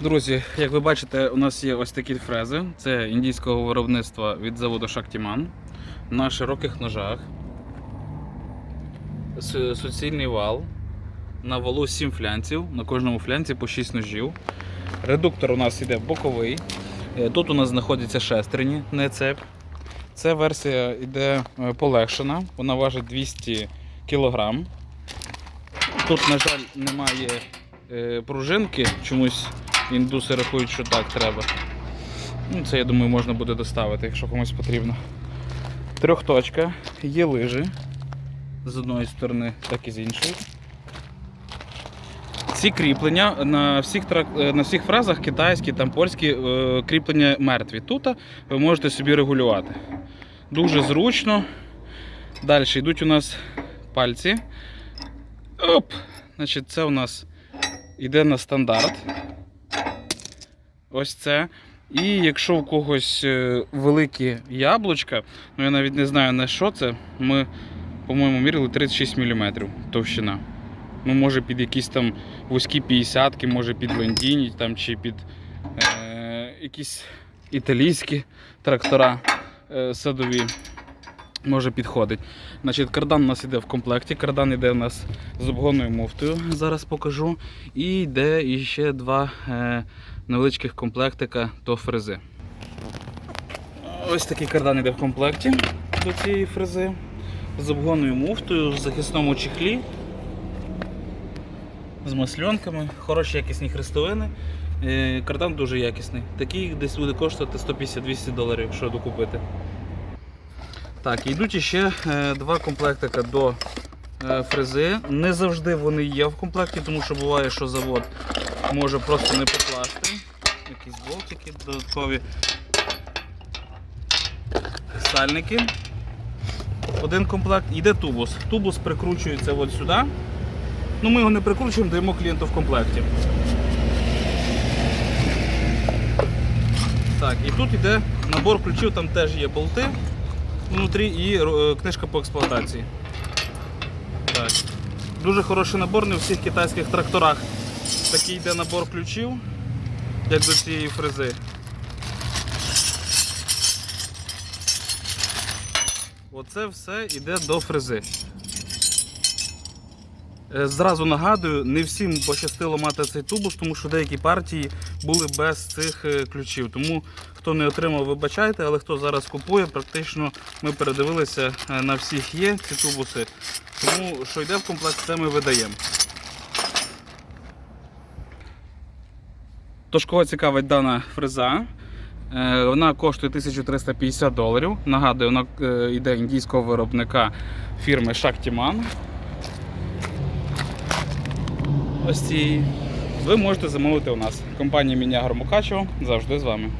Друзі, як ви бачите, у нас є ось такі фрези. Це індійського виробництва від заводу Шактіман на широких ножах. Суцільний вал. На валу 7 флянців, на кожному флянці по 6 ножів. Редуктор у нас йде боковий. Е, Тут у нас знаходяться шестерні, не цеп. Ця версія йде е, полегшена, вона важить 200 кг. Тут, на жаль, немає е, пружинки, чомусь індуси рахують, що так треба. Ну, це, я думаю, можна буде доставити, якщо комусь потрібно. Трьохточка, є лижі з одної сторони, так і з іншої. Ці кріплення на всіх, е, на всіх фразах китайські, там польські е, кріплення мертві. Тут ви можете собі регулювати. Дуже зручно. Далі йдуть у нас пальці. Оп! Значить, це у нас йде на стандарт. Ось це. І якщо у когось е, великі яблучка, ну я навіть не знаю на що це, ми, по-моєму, мірили 36 мм товщина. Ну, може під якісь там вузькі 50 може під Лендіні там, чи під е, якісь італійські трактора е, садові. Може підходить. Значить, кардан у нас йде в комплекті. Кардан йде у нас з обгонною муфтою, зараз покажу. І йде іще два е, невеличких комплектика до фрези. Ось такий кардан йде в комплекті до цієї фрези. З обгонною муфтою, в захисному чехлі. З масльонками, хороші якісні хрестовини. Е, Кардан дуже якісний. Такий десь буде коштувати 150-200 доларів, якщо докупити. Так, йдуть ще е, два комплектика до е, фрези. Не завжди вони є в комплекті, тому що буває, що завод може просто не покласти. Якісь болтики додаткові. Сальники. Один комплект. Йде тубус. Тубус прикручується от сюди. Ну, ми його не прикручуємо, даємо клієнту в комплекті. Так, і тут йде набор ключів, там теж є болти внутрі і е, книжка по експлуатації. Так. Дуже хороший набор, не у всіх китайських тракторах. Такий йде набор ключів, як до цієї фрези. Оце все йде до фрези. Е, Зразу нагадую, не всім пощастило мати цей тубус, тому що деякі партії були без цих е, ключів. Тому хто не отримав, вибачайте, але хто зараз купує, практично ми передивилися е, на всіх є ці тубуси. Тому що йде в комплект, це ми видаємо. Тож, кого цікавить дана фреза, е, вона коштує 1350 доларів. Нагадую, вона е, йде індійського виробника фірми Shaktiman. Ось ці ви можете замовити у нас. Компанія Міня Гармукачево завжди з вами.